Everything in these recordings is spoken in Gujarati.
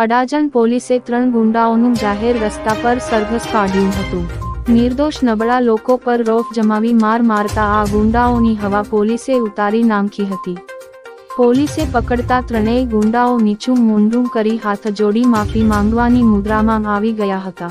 અડાજણ પોલીસે ત્રણ ગુંડાઓનું જાહેર રસ્તા પર સરઘસ કાઢ્યું હતું. નિર્દોષ નબળા લોકો પર રોફ જમાવી માર મારતા આ ગુંડાઓની હવા પોલીસે ઉતારી નાંખી હતી. પોલીસે પકડતા ત્રણેય ગુંડાઓ નીચું મુંડું કરી હાથ જોડી માફી માંગવાની મુદ્રામાં આવી ગયા હતા.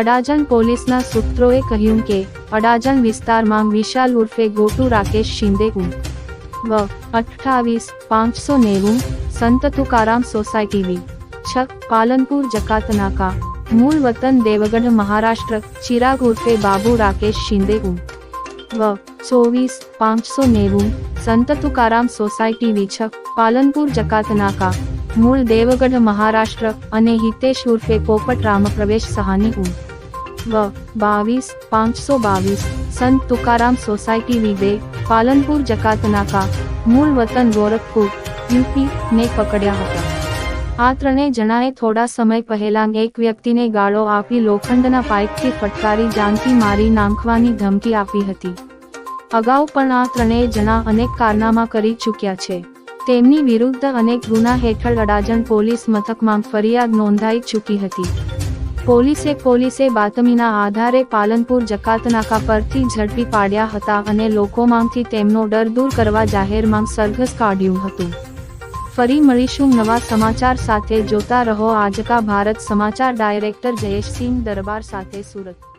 અડાજણ પોલીસના સૂત્રોએ કહ્યું કે, અડાજણ વિસ્તારમાં વિશાલ ઉર્ફે ગોટુ રાકેશ શિંદે વ. અઠ્ઠાવીસ, પાંચસો નેવું, સંત તુકારામ સોસાયટી વી. છ પાલનપુર, જકાતનાકા, મૂળ વતન, દેવગઢ, મહારાષ્ટ્ર, ચિરાગ ઉર્ફે બાબુ રાકેશ શિંદે ઉ. વ. ચોવીસ, પાંચસો નેવું, સંત તુકારામ સોસાયટી વિછક, પાલનપુર, જકાતનાકા, મૂળ દેવગઢ, મહારાષ્ટ્ર, અને હિતેશ ઉર્ફે પોપટ રામપ્રવેશ સહાની ઉ. વ. બાવીસ, પાંચસો બાવીસ, સંત તુકારામ સોસાયટી વિવે પાલનપુર, જકાતનાકા, મૂળ વતન, ગોરખપુર યુપી ને પકડ્યા હતા. આ ત્રણેય જણાએ થોડા સમય પહેલા એક વ્યક્તિને ગાળો આપી લોખંડના પાઇપથી ફટકારી જાનથી મારી નાંખવાની ધમકી આપી હતી. અગાઉ પણ આ ત્રણેય જણા અનેક કારનામા કરી ચૂક્યા છે. તેમની વિરુદ્ધ અનેક ગુના હેઠળ અડાજણ પોલીસ મથકમાં ફરિયાદ નોંધાઈ ચૂકી હતી. પોલીસે પોલીસે બાતમીના આધારે પાલનપુર જકાતનાકા પરથી ઝડપી પાડ્યા હતા અને લોકોમાંથી તેમનો ડર દૂર કરવા જાહેરમાં સરઘસ કાઢ્યું હતું. ફરી મળીશું નવા સમાચાર સાથે. જોતા રહો આજકા ભારત સમાચાર. ડાયરેક્ટર જયેશસિંહ દરબાર સાથે સુરત.